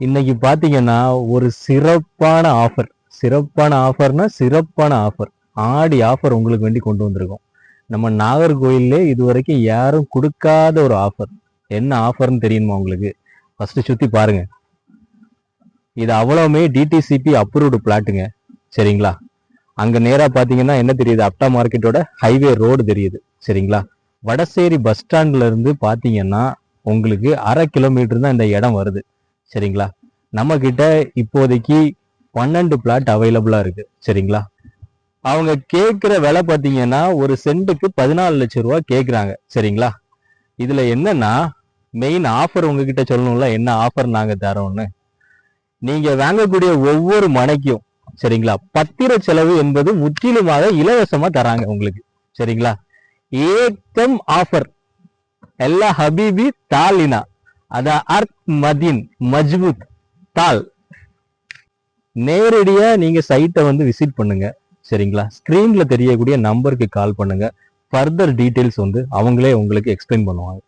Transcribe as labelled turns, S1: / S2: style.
S1: இன்னைக்கு பாத்தீங்கன்னா ஒரு சிறப்பான ஆஃபர் சிறப்பான ஆஃபர்னா சிறப்பான ஆஃபர் ஆடி ஆஃபர் உங்களுக்கு வேண்டி கொண்டு வந்திருக்கோம். நம்ம நாகர்கோயிலே இது வரைக்கும் யாரும் கொடுக்காத ஒரு ஆஃபர் என்ன ஆஃபர்னு தெரியுமா உங்களுக்கு? ஃபர்ஸ்ட் சுத்தி பாருங்க. இது அவ்வளவுமே டிடிசிபி அப்ரூவ்டு பிளாட்டுங்க சரிங்களா? அங்க நேரா பாத்தீங்கன்னா என்ன தெரியுது? அப்டா மார்க்கெட்டோட ஹைவே ரோடு தெரியுது. சரிங்களா? வடசேரி பஸ் ஸ்டாண்ட்ல இருந்து பாத்தீங்கன்னா உங்களுக்கு அரை கிலோமீட்டர் தான் இந்த இடம் வருது. சரிங்களா? நம்ம கிட்ட இப்போதைக்கு பன்னெண்டு பிளாட் அவைலபிளா இருக்கு. சரிங்களா? அவங்க கேட்குற விலை பார்த்தீங்கன்னா ஒரு சென்ட்டுக்கு பதினாலு லட்சம் ரூபா கேட்குறாங்க சரிங்களா? இதுல என்னன்னா மெயின் ஆஃபர் உங்ககிட்ட சொல்லணும்ல என்ன ஆஃபர் நாங்க தரோம்னு. நீங்க வாங்கக்கூடிய ஒவ்வொரு மனைக்கும் சரிங்களா? பத்திர செலவு என்பது முற்றிலுமாக இலவசமா தராங்க உங்களுக்கு. சரிங்களா? ஏக்கம் ஆஃபர் எல்லா ஹபீபி தாலினா அத அர்த் மதின் மஜ்பூத் தால் நேரடியா நீங்க சைட்டை வந்து விசிட் பண்ணுங்க. சரிங்களா? ஸ்கிரீன்ல தெரியக்கூடிய நம்பருக்கு கால் பண்ணுங்க. ஃபர்தர் டீடைல்ஸ் வந்து அவங்களே உங்களுக்கு எக்ஸ்பிளைன் பண்ணுவாங்க.